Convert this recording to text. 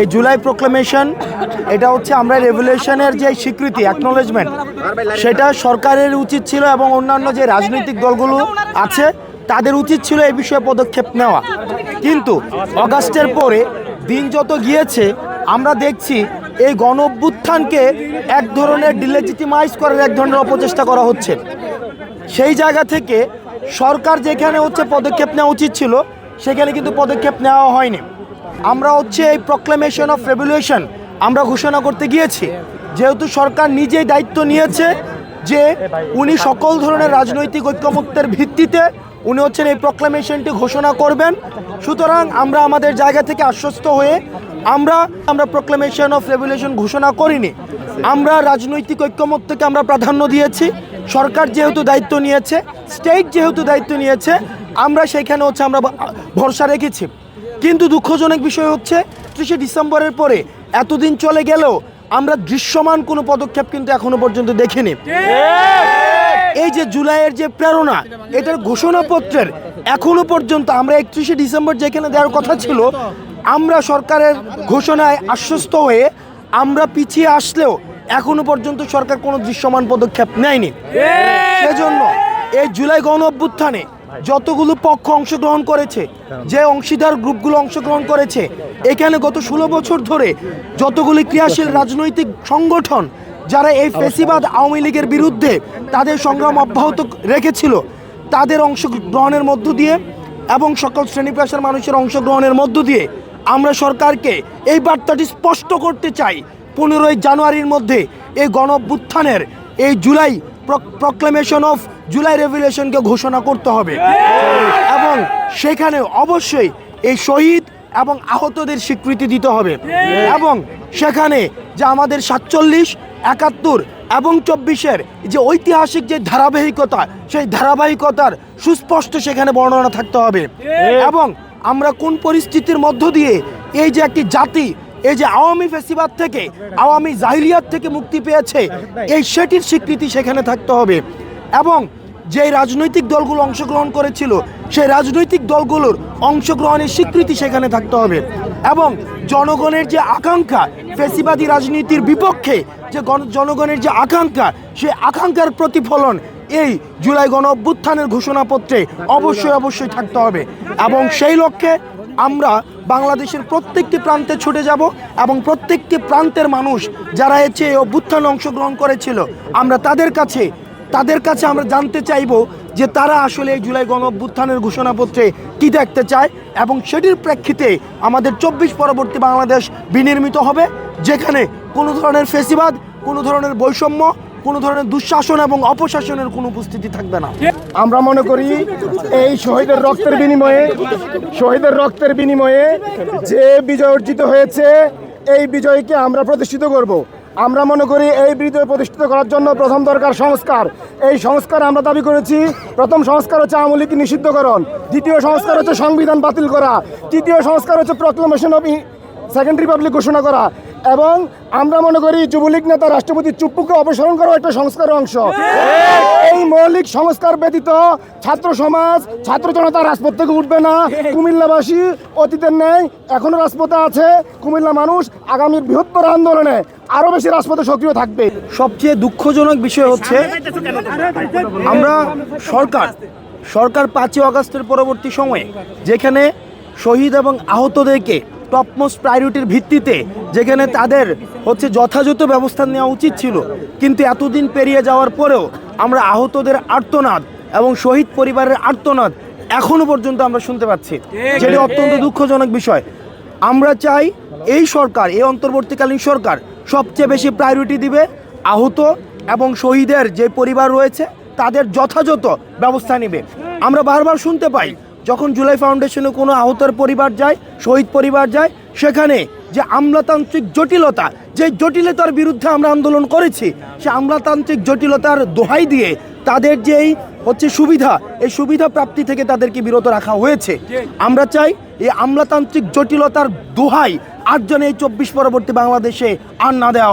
এই জুলাই প্রোক্লেমেশন এটা হচ্ছে আমরা রেভলিউশনের যে স্বীকৃতি অ্যাকনোলেজমেন্ট সেটা সরকারের উচিত ছিল এবং অন্যান্য যে রাজনৈতিক দলগুলো আছে, তাদের উচিত ছিল এই বিষয়ে পদক্ষেপ নেওয়া। কিন্তু অগাস্টের পরে দিন যত গিয়েছে, আমরা দেখছি এই গণ অভ্যুত্থানকে এক ধরনের ডিলেজিটিমাইজ করার এক ধরনের অপচেষ্টা করা হচ্ছে। সেই জায়গা থেকে সরকার যেখানে হচ্ছে পদক্ষেপ নেওয়া উচিত ছিল, সেখানে কিন্তু পদক্ষেপ নেওয়া হয়নি। আমরা হচ্ছে এই প্রক্লেমেশন অফ রেভলিউশন আমরা ঘোষণা করতে গিয়েছি। যেহেতু সরকার নিজেই দায়িত্ব নিয়েছে যে উনি সকল ধরনের রাজনৈতিক ঐক্যমত্যের ভিত্তিতে উনি হচ্ছেন এই প্রক্লেমেশনটি ঘোষণা করবেন। সুতরাং আমরা আমাদের জায়গা থেকে আশ্বস্ত হয়ে আমরা আমরা প্রক্লেমেশন অফ রেভলিউশন ঘোষণা করিনি। আমরা রাজনৈতিক ঐক্যমত্যকে আমরা প্রাধান্য দিয়েছি। সরকার যেহেতু দায়িত্ব নিয়েছে স্টেট যেহেতু দায়িত্ব নিয়েছে, আমরা সেইখানে হচ্ছে আমরা ভরসা রেখেছি। কিন্তু দুঃখজনক বিষয় হচ্ছে ত্রিশে ডিসেম্বরের পরে এতদিন চলে গেলেও আমরা দৃশ্যমান কোনো পদক্ষেপ কিন্তু এখনও পর্যন্ত দেখিনি। এই যে জুলাইয়ের যে প্রেরণা এটার ঘোষণাপত্রের এখনও পর্যন্ত আমরা একত্রিশে ডিসেম্বর যেখানে দেওয়ার কথা ছিল আমরা সরকারের ঘোষণায় আশ্বস্ত হয়ে আমরা পিছিয়ে আসলেও এখনও পর্যন্ত সরকার কোনো দৃশ্যমান পদক্ষেপ নেয়নি। সেজন্য এই জুলাই গণ অভ্যুত্থানে যতগুলো পক্ষ অংশগ্রহণ করেছে, যে অংশীদার গ্রুপগুলো অংশগ্রহণ করেছে, এখানে গত ষোলো বছর ধরে যতগুলি ক্রিয়াশীল রাজনৈতিক সংগঠন যারা এই ফেসিবাদ আওয়ামী লীগের বিরুদ্ধে তাদের সংগ্রাম অব্যাহত রেখেছিল, তাদের অংশগ্রহণের মধ্য দিয়ে এবং সকল শ্রেণি পেশার মানুষের অংশগ্রহণের মধ্য দিয়ে আমরা সরকারকে এই বার্তাটি স্পষ্ট করতে চাই, পনেরোই জানুয়ারির মধ্যে এই গণ এই জুলাই প্রক্লেমেশন অফ জুলাই রেভলিউশনকে ঘোষণা করতে হবে। এবং সেখানে অবশ্যই এই শহীদ এবং আহতদের স্বীকৃতি দিতে হবে। এবং সেখানে যে আমাদের সাতচল্লিশ, একাত্তর এবং চব্বিশের যে ঐতিহাসিক যে ধারাবাহিকতা, সেই ধারাবাহিকতার সুস্পষ্ট সেখানে বর্ণনা থাকতে হবে। এবং আমরা কোন পরিস্থিতির মধ্য দিয়ে এই যে একটি জাতি, এই যে আওয়ামী ফেসিবাদ থেকে, আওয়ামী জাহিলিয়াত থেকে মুক্তি পেয়েছে, এই সেটির স্বীকৃতি সেখানে থাকতে হবে। এবং যে রাজনৈতিক দলগুলো অংশগ্রহণ করেছিল, সেই রাজনৈতিক দলগুলোর অংশগ্রহণের স্বীকৃতি সেখানে থাকতে হবে। এবং জনগণের যে আকাঙ্ক্ষা, ফেসিবাদী রাজনীতির বিপক্ষে যে গণ- জনগণের যে আকাঙ্ক্ষা সেই আকাঙ্ক্ষার প্রতিফলন এই জুলাই গণ অভ্যুত্থানের ঘোষণাপত্রে অবশ্যই অবশ্যই থাকতে হবে। এবং সেই লক্ষ্যে আমরা বাংলাদেশের প্রত্যেকটি প্রান্তে ছুটে যাব এবং প্রত্যেকটি প্রান্তের মানুষ যারা এই অভ্যুত্থানে অংশগ্রহণ করেছিল, আমরা তাদের কাছে তাদের কাছে আমরা জানতে চাইব যে তারা আসলে এই জুলাই গণ অভ্যুত্থানের ঘোষণাপত্রে কী দেখতে চায় এবং সেটির প্রেক্ষিতে আমাদের চব্বিশ পরবর্তী বাংলাদেশ বিনির্মিত হবে, যেখানে কোনো ধরনের ফেসিবাদ, কোনো ধরনের বৈষম্য, কোনো ধরনের দুঃশাসন এবং অপশাসনের কোনো উপস্থিতি থাকবে না আমরা মনে করি এই শহীদের রক্তের বিনিময়ে, শহীদের রক্তের বিনিময়ে যে বিজয় অর্জিত হয়েছে, এই বিজয়কে আমরা প্রতিষ্ঠিত করব। আমরা মনে করি এই বিজয় প্রতিষ্ঠিত করার জন্য প্রথম দরকার সংস্কার। এই সংস্কার আমরা দাবি করেছি। প্রথম সংস্কার হচ্ছে আওয়ামী লীগ নিষিদ্ধকরণ। দ্বিতীয় সংস্কার হচ্ছে সংবিধান বাতিল করা। তৃতীয় সংস্কার হচ্ছে প্রক্লামেশন অফ সেকেন্ড রিপাবলিক ঘোষণা করা। এবং আমরা মনে করি যুবলীগ নেতা রাষ্ট্রপতি চুপ্পুকে অপসারণ করা একটা সংস্কারের অংশ। এই মৌলিক সংস্কার ব্যতীত ছাত্র সমাজ, ছাত্র জনতা রাজপথ থেকে উঠবে না। কুমিল্লাবাসী অতীতের নেই এখনও রাজপথে আছে। কুমিল্লা মানুষ আগামীর বৃহত্তর আন্দোলনে আরও বেশি রাজপথে সক্রিয় থাকবে। সবচেয়ে দুঃখজনক বিষয় হচ্ছে, আমরা সরকার সরকার পাঁচই আগস্টের পরবর্তী সময়ে যেখানে শহীদ এবং আহতদেরকে টপমোস্ট প্রায়োরিটির ভিত্তিতে যেখানে তাদের হচ্ছে যথাযথ ব্যবস্থা নেওয়া উচিত ছিল। কিন্তু এতদিন পেরিয়ে যাওয়ার পরেও আমরা আহতদের আর্তনাদ এবং শহীদ পরিবারের আর্তনাদ এখনও পর্যন্ত আমরা শুনতে পাচ্ছি। যেটি অত্যন্ত দুঃখজনক বিষয়। আমরা চাই এই সরকার এই অন্তর্বর্তীকালীন সরকার সবচেয়ে বেশি প্রায়োরিটি দিবে আহত এবং শহীদের যে পরিবার রয়েছে তাদের যথাযথ ব্যবস্থা নেবে। আমরা বারবার শুনতে পাই যখন জুলাই ফাউন্ডেশনে কোনো আহতের পরিবার যায়, শহীদ পরিবার যায়, সেখানে যে আমলাতান্ত্রিক জটিলতা, যে জটিলতার বিরুদ্ধে আমরা আন্দোলন করেছি, সে আমলাতান্ত্রিক জটিলতার দোহাই দিয়ে তাদের যেই হচ্ছে সুবিধা, এই সুবিধা প্রাপ্তি থেকে তাদেরকে বিরত রাখা হয়েছে আমরা চাই এই আমলাতান্ত্রিক জটিলতার দোহাই আর যেন এই চব্বিশ পরবর্তী বাংলাদেশে আর না দেওয়া।